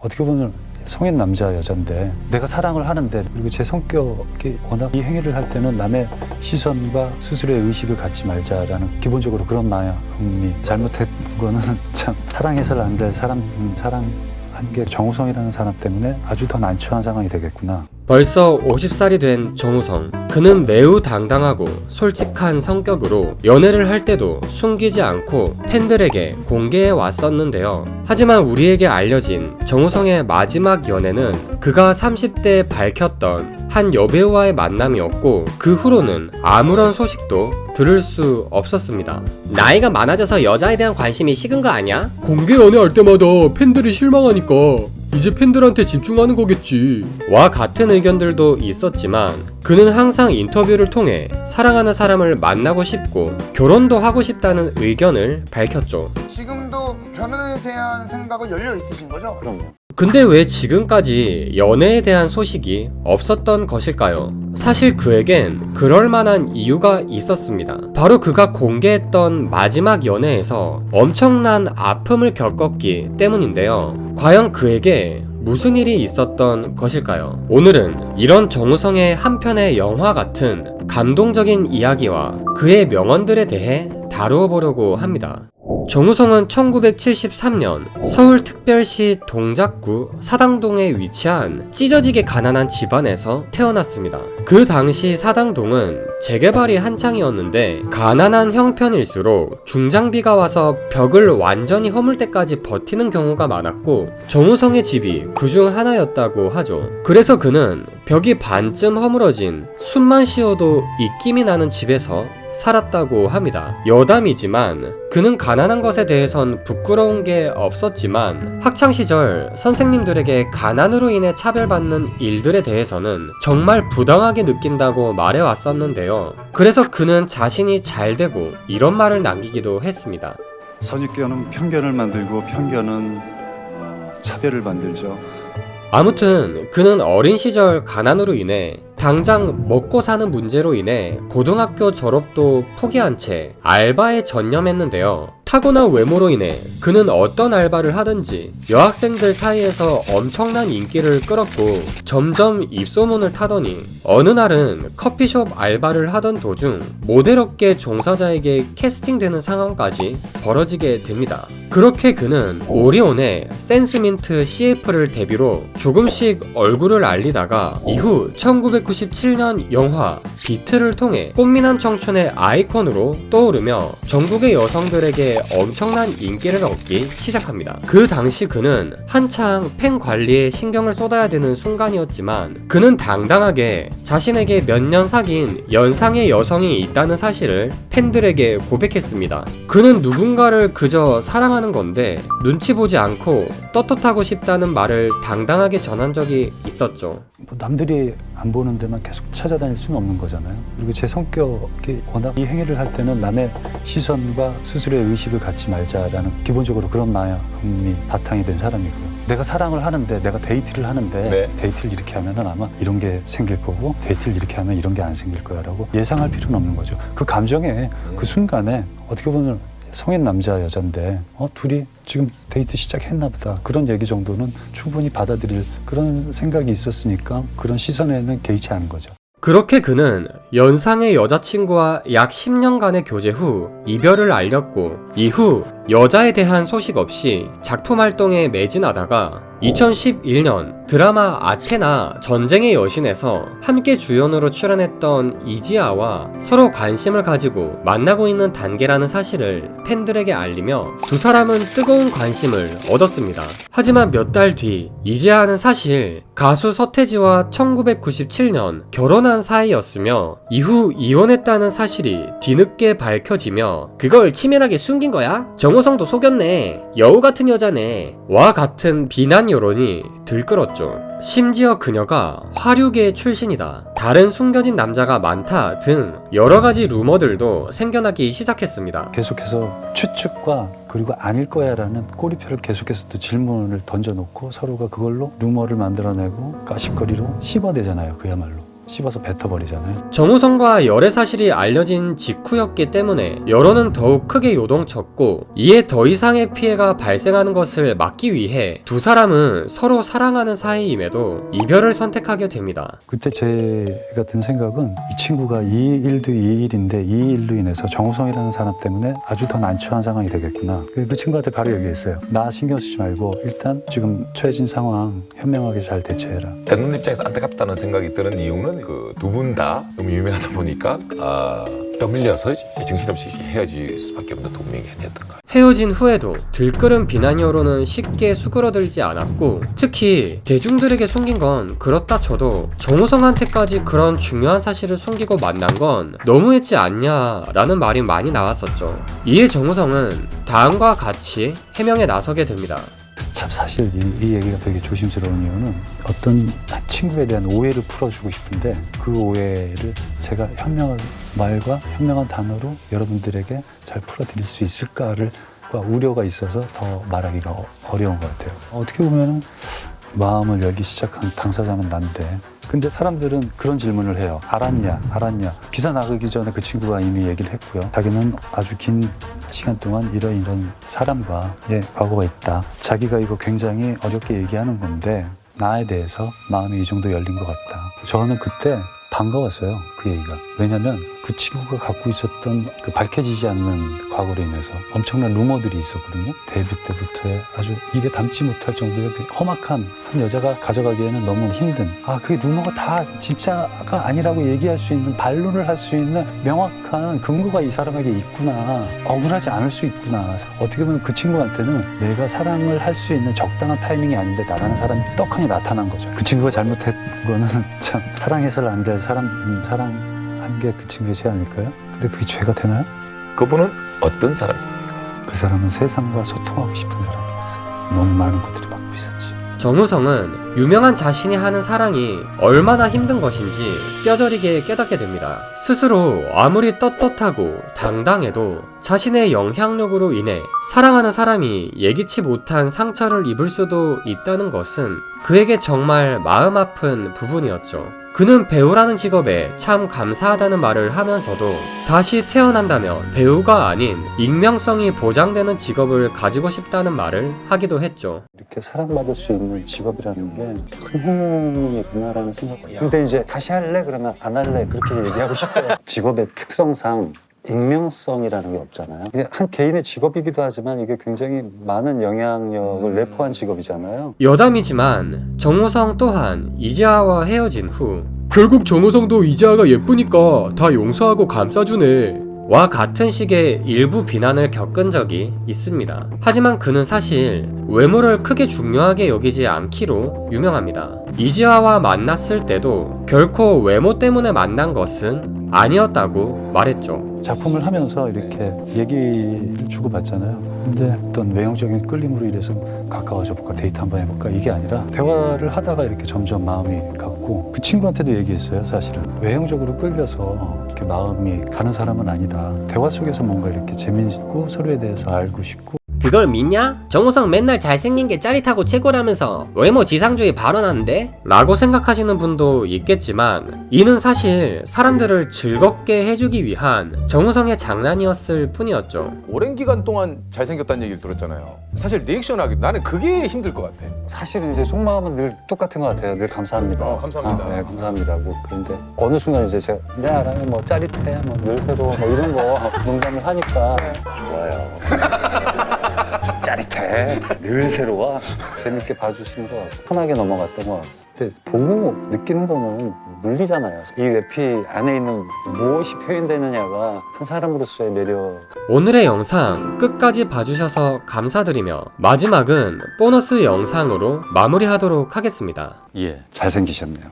어떻게 보면 성인 남자 여잔데 내가 사랑을 하는데 그리고 제 성격이 워낙 이 행위를 할 때는 남의 시선과 스스로의 의식을 갖지 말자라는 기본적으로 그런 마음이 잘못된 거는 참 사랑해서는 안 될 사람 음, 사랑한 게 정우성이라는 사람 때문에 아주 더 난처한 상황이 되겠구나. 벌써 50살이 된 정우성. 그는 매우 당당하고 솔직한 성격으로 연애를 할 때도 숨기지 않고 팬들에게 공개해 왔었는데요. 하지만 우리에게 알려진 정우성의 마지막 연애는 그가 30대에 밝혔던 한 여배우와의 만남이었고 그 후로는 아무런 소식도 들을 수 없었습니다. 나이가 많아져서 여자에 대한 관심이 식은 거 아니야? 공개 연애할 때마다 팬들이 실망하니까 이제 팬들한테 집중하는 거겠지. 와 같은 의견들도 있었지만 그는 항상 인터뷰를 통해 사랑하는 사람을 만나고 싶고 결혼도 하고 싶다는 의견을 밝혔죠. 지금 대한 생각은 열려 있으신 거죠? 그럼요. 근데 왜 지금까지 연애에 대한 소식이 없었던 것일까요? 사실 그에겐 그럴 만한 이유가 있었습니다. 바로 그가 공개했던 마지막 연애에서 엄청난 아픔을 겪었기 때문인데요. 과연 그에게 무슨 일이 있었던 것일까요? 오늘은 이런 정우성의 한 편의 영화 같은 감동적인 이야기와 그의 명언들에 대해 다루어 보려고 합니다. 정우성은 1973년 서울특별시 동작구 사당동에 위치한 찢어지게 가난한 집안에서 태어났습니다. 그 당시 사당동은 재개발이 한창이었는데 가난한 형편일수록 중장비가 와서 벽을 완전히 허물 때까지 버티는 경우가 많았고 정우성의 집이 그중 하나였다고 하죠. 그래서 그는 벽이 반쯤 허물어진 숨만 쉬어도 입김이 나는 집에서 살았다고 합니다. 여담이지만 그는 가난한 것에 대해선 부끄러운 게 없었지만 학창 시절 선생님들에게 가난으로 인해 차별받는 일들에 대해서는 정말 부당하게 느낀다고 말해 왔었는데요. 그래서 그는 자신이 잘 되고 이런 말을 남기기도 했습니다. 선입견은 편견을 만들고 편견은 어, 차별을 만들죠. 아무튼 그는 어린 시절 가난으로 인해 당장 먹고 사는 문제로 인해 고등학교 졸업도 포기한 채 알바에 전념했는데요. 타고난 외모로 인해 그는 어떤 알바를 하든지 여학생들 사이에서 엄청난 인기를 끌었고 점점 입소문을 타더니 어느 날은 커피숍 알바를 하던 도중 모델업계 종사자에게 캐스팅되는 상황까지 벌어지게 됩니다. 그렇게 그는 오리온의 센스민트 CF를 데뷔로 조금씩 얼굴을 알리다가 이후 1997년 영화 비트를 통해 꽃미남 청춘의 아이콘으로 떠오르며 전국의 여성들에게 엄청난 인기를 얻기 시작합니다. 그 당시 그는 한창 팬 관리에 신경을 쏟아야 되는 순간이었지만 그는 당당하게 자신에게 몇 년 사귄 연상의 여성이 있다는 사실을 팬들에게 고백했습니다. 그는 누군가를 그저 사랑하는 건데 눈치 보지 않고 떳떳하고 싶다는 말을 당당하게 전한 적이 있었죠. 뭐 남들이 안 보는 데만 계속 찾아다닐 수는 없는 거잖아 요. 그리고 제 성격이 워낙 이 행위를 할 때는 남의 시선과 스스로의 의식을 갖지 말자라는 기본적으로 그런 마음이 바탕이 된 사람이고요. 내가 사랑을 하는데 내가 데이트를 하는데 네. 데이트를 이렇게 하면은 아마 이런 게 생길 거고 데이트를 이렇게 하면 이런 게 안 생길 거야라고 예상할 필요는 없는 거죠. 그 감정에 그 순간에 어떻게 보면 성인 남자 여잔데 어 둘이 지금 데이트 시작했나 보다 그런 얘기 정도는 충분히 받아들일 그런 생각이 있었으니까 그런 시선에는 개의치 않은 거죠. 그렇게 그는 연상의 여자친구와 약 10년간의 교제 후 이별을 알렸고 이후 여자에 대한 소식 없이 작품 활동에 매진하다가 2011년 드라마 아테나 전쟁의 여신에서 함께 주연으로 출연했던 이지아와 서로 관심을 가지고 만나고 있는 단계라는 사실을 팬들에게 알리며 두 사람은 뜨거운 관심을 얻었습니다. 하지만 몇 달 뒤 이지아는 사실 가수 서태지와 1997년 결혼한 사이였으며 이후 이혼했다는 사실이 뒤늦게 밝혀지며 그걸 치밀하게 숨긴 거야? 정우성도 속였네. 여우 같은 여자네. 와 같은 비난 여론이 들끓었죠. 심지어 그녀가 화류계 출신이다. 다른 숨겨진 남자가 많다 등 여러 가지 루머들도 생겨나기 시작했습니다. 계속해서 추측과 그리고 아닐 거야라는 꼬리표를 계속해서 또 질문을 던져놓고 서로가 그걸로 루머를 만들어내고 가십거리로 씹어대잖아요. 그야말로. 씹어서 뱉어버리잖아요. 정우성과 열애 사실이 알려진 직후였기 때문에 여론은 더욱 크게 요동쳤고 이에 더 이상의 피해가 발생하는 것을 막기 위해 두 사람은 서로 사랑하는 사이임에도 이별을 선택하게 됩니다. 그때 제가 든 생각은 이 친구가 이 일도 이 일인데 이 일로 인해서 정우성이라는 사람 때문에 아주 더 난처한 상황이 되겠구나. 그, 그 친구한테 바로 얘기했어요. 나 신경 쓰지 말고 일단 지금 처해진 상황 현명하게 잘 대처해라. 듣는 입장에서 안타깝다는 생각이 드는 이유는 그 두 분 다 너무 유명하다 보니까 아, 떠밀려서 이제 정신없이 헤어질 수밖에 없는 두 명이 아니었던가. 헤어진 후에도 들끓은 비난 여론은 쉽게 수그러들지 않았고 특히 대중들에게 숨긴 건 그렇다 쳐도 정우성한테까지 그런 중요한 사실을 숨기고 만난 건 너무했지 않냐라는 말이 많이 나왔었죠. 이에 정우성은 다음과 같이 해명에 나서게 됩니다. 참 사실 이, 이 얘기가 되게 조심스러운 이유는 어떤 친구에 대한 오해를 풀어주고 싶은데 그 오해를 제가 현명한 말과 현명한 단어로 여러분들에게 잘 풀어드릴 수 있을까를 과 우려가 있어서 더 말하기가 어- 어려운 것 같아요. 어떻게 보면 마음을 열기 시작한 당사자는 난데 근데 사람들은 그런 질문을 해요. 알았냐? 알았냐? 기사 나가기 전에 그 친구가 이미 얘기를 했고요. 자기는 아주 긴 시간 동안 이런 이런 사람과 예, 과거가 있다. 자기가 이거 굉장히 어렵게 얘기하는 건데 나에 대해서 마음이 이 정도 열린 것 같다. 저는 그때 반가웠어요. 그 얘기가. 왜냐면 그 친구가 갖고 있었던 그 밝혀지지 않는 과거로 인해서 엄청난 루머들이 있었거든요. 데뷔 때부터의 아주 입에 담지 못할 정도의 그 험악한 한 여자가 가져가기에는 너무 힘든 아, 그 루머가 다 진짜가 아니라고 얘기할 수 있는 반론을 할 수 있는 명확한 근거가 이 사람에게 있구나. 억울하지 않을 수 있구나. 어떻게 보면 그 친구한테는 내가 사랑을 할 수 있는 적당한 타이밍이 아닌데 나라는 사람이 떡하니 나타난 거죠. 그 친구가 잘못한 거는 참 사랑해서는 안 될 사람 음, 사랑 한 게 그 친구의 죄 아닐까요? 근데 그게 죄가 되나요? 그분은 어떤 사람? 그 사람은 세상과 소통하고 싶은 사람이었어요. 너무 많은 것들이 막고 있었지. 정우성은 유명한 자신이 하는 사랑이 얼마나 힘든 것인지 뼈저리게 깨닫게 됩니다. 스스로 아무리 떳떳하고 당당해도 자신의 영향력으로 인해 사랑하는 사람이 예기치 못한 상처를 입을 수도 있다는 것은 그에게 정말 마음 아픈 부분이었죠. 그는 배우라는 직업에 참 감사하다는 말을 하면서도 다시 태어난다면 배우가 아닌 익명성이 보장되는 직업을 가지고 싶다는 말을 하기도 했죠. 이렇게 사랑받을 수 있는 직업이라는 게큰 행운이구나라는 생각. 근데 이제 다시 할래? 그러면 안 할래? 그렇게 얘기하고 싶어요. 직업의 특성상 익명성이라는 게 없잖아요. 한 개인의 직업이기도 하지만 이게 굉장히 많은 영향력을 내포한 직업이잖아요. 여담이지만 정우성 또한 이지아와 헤어진 후 결국 정우성도 이지아가 예쁘니까 다 용서하고 감싸주네 와 같은 식의 일부 비난을 겪은 적이 있습니다. 하지만 그는 사실 외모를 크게 중요하게 여기지 않기로 유명합니다. 이지아와 만났을 때도 결코 외모 때문에 만난 것은 아니었다고 말했죠. 작품을 하면서 이렇게 얘기를 주고받잖아요. 근데 어떤 외형적인 끌림으로 인해서 가까워져 볼까 데이트 한번 해볼까 이게 아니라 대화를 하다가 이렇게 점점 마음이 갔고 그 친구한테도 얘기했어요 사실은. 외형적으로 끌려서 이렇게 마음이 가는 사람은 아니다. 대화 속에서 뭔가 이렇게 재밌고 서로에 대해서 알고 싶고 그걸 믿냐? 정우성 맨날 잘생긴 게 짜릿하고 최고라면서 외모 지상주의 발언하는데? 라고 생각하시는 분도 있겠지만 이는 사실 사람들을 즐겁게 해주기 위한 정우성의 장난이었을 뿐이었죠. 오랜 기간 동안 잘생겼다는 얘기를 들었잖아요. 사실 리액션 하기 나는 그게 힘들 것 같아. 사실은 이제 속마음은 늘 똑같은 것 같아요 늘 감사합니다 어, 감사합니다. 아, 네 감사합니다고 그런데 어느 순간 이제 제가 네 알아요 뭐 짜릿해 뭐늘 새로워 뭐 이런 거 농담을 하니까 좋아요 짜릿해 늘 새로워 재밌게 봐주시는 것 같아요 편하게 넘어갔던 것 같아요 근데 보고 느끼는 거는 물리잖아요 이 외피 안에 있는 무엇이 표현되느냐가 한 사람으로서의 매력 오늘의 영상 끝까지 봐주셔서 감사드리며 마지막은 보너스 영상으로 마무리하도록 하겠습니다. 예. 잘생기셨네요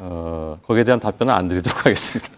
어, 거기에 대한 답변은 안 드리도록 하겠습니다.